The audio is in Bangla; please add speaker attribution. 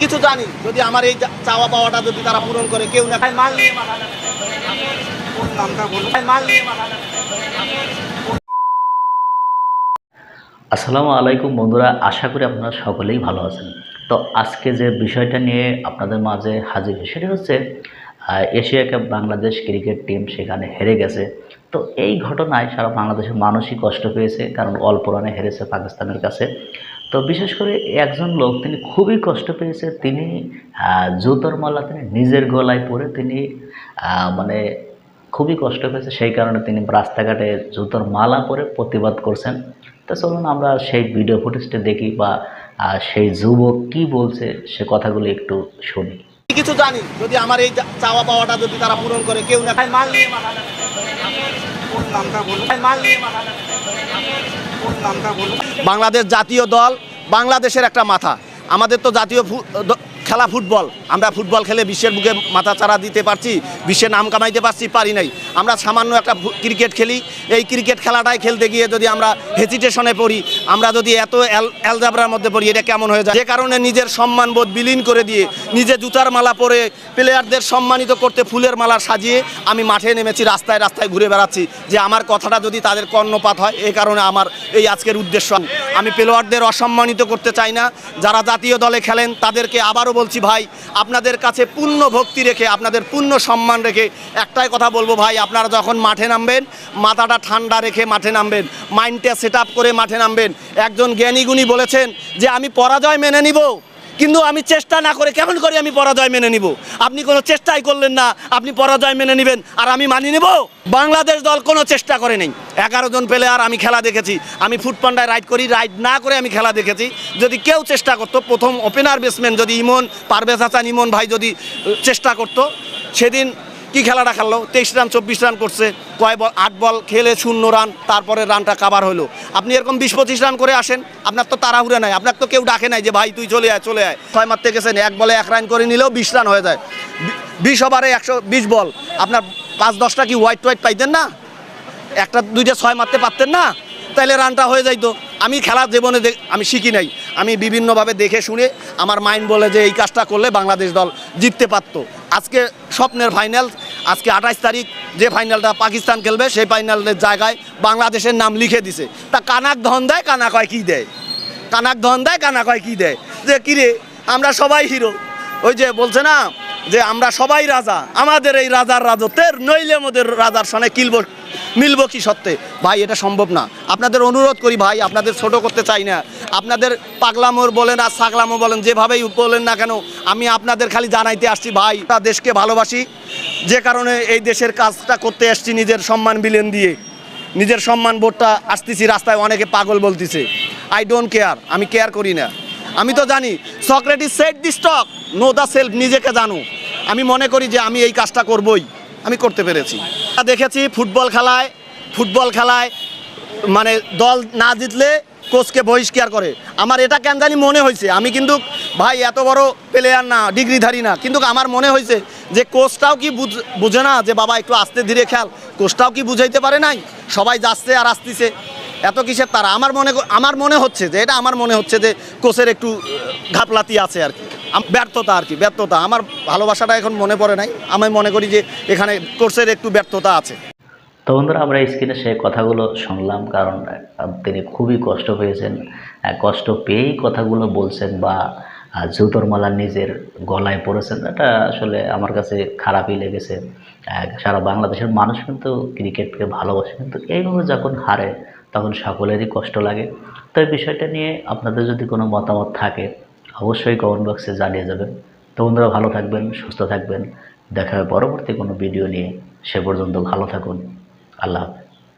Speaker 1: কিছু জানি যদি আমার এই চাওয়া পাওয়াটা যদি তারা পূরণ করে কেউ না খায় মাল নিয়ে মাল নিয়ে
Speaker 2: আসসালামু আলাইকুম বন্ধুরা আশা করি আপনারা সকলেই ভালো আছেন। তো আজকে যে বিষয়টা নিয়ে আপনাদের মাঝে হাজির হই সেটা হচ্ছে আহ, Asia cup Bangladesh cricket team সেখানে হেরে গেছে। তো এই ঘটনায় সারা বাংলাদেশের মানুষই কষ্ট পেয়েছে কারণ অল্প রানে হেরেছে পাকিস্তানের কাছে। তো বিশেষ করে একজন লোক তিনি খুবই কষ্ট পেয়েছে। তিনি জুতোর মালা তিনি নিজের গলায় পরে তিনি মানে খুবই কষ্ট পেয়েছে। সেই কারণে তিনি রাস্তাঘাটে জুতোর মালা পরে প্রতিবাদ করছেন। তো চলুন আমরা সেই ভিডিও ফুটেজটা দেখি বা সেই যুবক কি বলছে সে কথাগুলো একটু শুনি।
Speaker 1: কিছু জানি যদি আমার এই চাওয়া পাওয়াটা যদি তারা পূরণ করে কেউ না মাল নিয়ে মাথা
Speaker 3: নামটা বলুন?
Speaker 1: মাল নিয়ে মাথা নাড়ে।
Speaker 3: কোন নামটা বলুন?
Speaker 1: বাংলাদেশ জাতীয় দল বাংলাদেশের একটা মাথা। আমাদের তো জাতীয় খেলা ফুটবল। আমরা ফুটবল খেলে বিশ্বের বুকে মাথা চারা দিতে পারছি বিশ্বের নাম কামাইতে পারছি, পারি নাই। আমরা সামান্য একটা ক্রিকেট খেলি। এই ক্রিকেট খেলাটাই খেলতে গিয়ে যদি আমরা হেজিটেশনে পড়ি, আমরা যদি এত অ্যাল- অ্যালজাবরার মধ্যে পড়ি, এটা কেমন হয়ে যায়? যে কারণে নিজের সম্মানবোধ বিলীন করে দিয়ে, নিজে জুতার মালা পরে প্লেয়ারদের সম্মানিত করতে ফুলের মালা সাজিয়ে আমি মাঠে নেমেছি, রাস্তায় রাস্তায় ঘুরে বেড়াচ্ছি। যে আমার কথাটা যদি তাদের কর্ণপাত হয় এই কারণে আমার এই আজকের উদ্দেশ্য। আমি প্লেয়ারদের অসম্মানিত করতে চাই না। যারা জাতীয় দলে খেলেন, তাদেরকে আবারও বলছি, ভাই, আপনাদের কাছে পূর্ণ ভক্তি রেখে, আপনাদের পূর্ণ সম্মান রেখে একটাই কথা বলব, ভাই, আপনারা যখন মাঠে নামবেন, মাথাটা ঠান্ডা রেখে মাঠে নামবেন, মাইন্ডটা সেট করে মাঠে নামবেন। একজন জ্ঞানীগুণী বলেছেন যে, আমি পরাজয় মেনে নিব। কিন্তু আমি চেষ্টা না করে কেমন করে আমি পরাজয় মেনে নিব? আপনি কোনো চেষ্টাই করলেন না, আপনি পরাজয় মেনে নেবেন আর আমি মানি নেব? বাংলাদেশ দল কোনো চেষ্টা করে নেই। এগারো জন পেলে আর আমি খেলা দেখেছি। আমি ফুটপান্ডায় রাইড করি রাইড না করে আমি খেলা দেখেছি। যদি কেউ চেষ্টা করতো, প্রথম ওপেনার ব্যাটসম্যান যদি ইমন, পারভেজ হাসান ইমন ভাই যদি চেষ্টা করতো, সেদিন কি খেলাটা খেললো? তেইশ রান, চব্বিশ রান করছে, কয় বল? আট বল, খেলে শূন্য রান, তারপরে রানটা কাবার হলো। আপনি এরকম বিশ, পঁচিশ রান করে আসেন, আপনার তো তাড়াহুড়া নাই, আপনার তো কেউ ডাকে নাই যে, ভাই, তুই চলে আয় চলে আয়। ছয় মারতে গেছেন, এক বলে এক রান করে নিলেও বিশ রান হয়ে যায়। বিশ ওভারে একশো বিশ বল। আপনার পাঁচ, দশটা কি হোয়াইট হোয়াইট পাইতেন না? একটা, দুইটা, ছয় মারতে পারতেন না? তাহলে রানটা হয়ে যাইতো। আমি খেলার জীবনে আমি শিখি নাই। আমি বিভিন্নভাবে দেখে শুনে আমার মাইন্ড বলে যে, এই কাজটা করলে বাংলাদেশ দল জিততে পারতো। আজকে স্বপ্নের ফাইনাল আজকে আঠাইশ তারিখ যে ফাইনালটা পাকিস্তান খেলবে, সেই ফাইনালের জায়গায় বাংলাদেশের নাম লিখে দিছে। তা কানাক ধন দেয় কানা কয় কী দেয়? কানাক ধন দেয় কানা কয় কী দেয়? যে কিরে আমরা সবাই হিরো। ওই যে বলছে না, যে আমরা সবাই রাজা, আমাদের এই রাজার রাজত্বের, নইলে আমাদের রাজার সনে কিলব, মিলব কি সত্ত্বে ভাই, এটা সম্ভব না। আপনাদের অনুরোধ করি ভাই, আপনাদের ছোট করতে চাই না। আপনাদের পাগলামোর বলেন আর সাগলামো বলেন, যেভাবেই বলেন না কেন, আমি আপনাদের খালি জানাইতে আসছি, ভাই। তা দেশকে ভালোবাসি যে কারণে এই দেশের কাজটা করতে আসছি নিজের সম্মান বিলেন দিয়ে। নিজের সম্মান বোধটা আসতেছি, রাস্তায় অনেকে পাগল বলতেছে। আই ডোন্ট কেয়ার আমি কেয়ার করি না। আমি তো জানি Socrates said the stock know the self নিজেকে জানো। আমি মনে করি যে আমি এই কাজটা করবই, আমি করতে পেরেছি। দেখেছি ফুটবল খেলায় ফুটবল খেলায় মানে দল না জিতলে কোচকে বহিষ্কার করে। আমার এটা কেন জানি মনে হয়েছে আমি কিন্তু ভাই, এত বড় প্লেয়ার না, ডিগ্রিধারী না। কিন্তু আমার মনে হয়েছে যে কোচটাও কি বুঝ- না যে, বাবা, একটু আস্তে ধীরে খেল। কোচটাও কি বুঝাইতে পারে নাই? সবাই যাচ্ছে আর আসতেছে। এত কিসের তারা? আমার মনে আমার মনে হচ্ছে যে, এটা আমার মনে হচ্ছে যে কোচের একটু ঘাপলাতি আছে আর কি। ব্যর্থতা আর কি, ব্যর্থতা। আমার ভালোবাসাটা এখন মনে পড়ে নাই। আমি মনে করি যে, এখানে কোচের একটু ব্যর্থতা আছে।
Speaker 2: তো বন্ধুরা, আমরা স্ক্রিনে সেই কথাগুলো শুনলাম কারণ তিনি খুবই কষ্ট পেয়েছেন। কষ্ট পেয়েই কথাগুলো বলছেন বা আহ, জুতোর মালা নিজের গলায় পড়েছেন এটা আসলে আমার কাছে খারাপই লেগেছে। সারা বাংলাদেশের মানুষ কিন্তু ক্রিকেটকে ভালোবাসে কিন্তু এইভাবে যখন হারে তখন সকলেরই কষ্ট লাগে। তো এই বিষয়টা নিয়ে আপনাদের যদি কোনো মতামত থাকে অবশ্যই কমেন্ট বক্সে জানিয়ে যাবেন। তো বন্ধুরা ভালো থাকবেন সুস্থ থাকবেন। দেখা হবে পরবর্তী কোনো ভিডিও নিয়ে। সে পর্যন্ত ভালো থাকুন। আল্লাহ হাফেজ।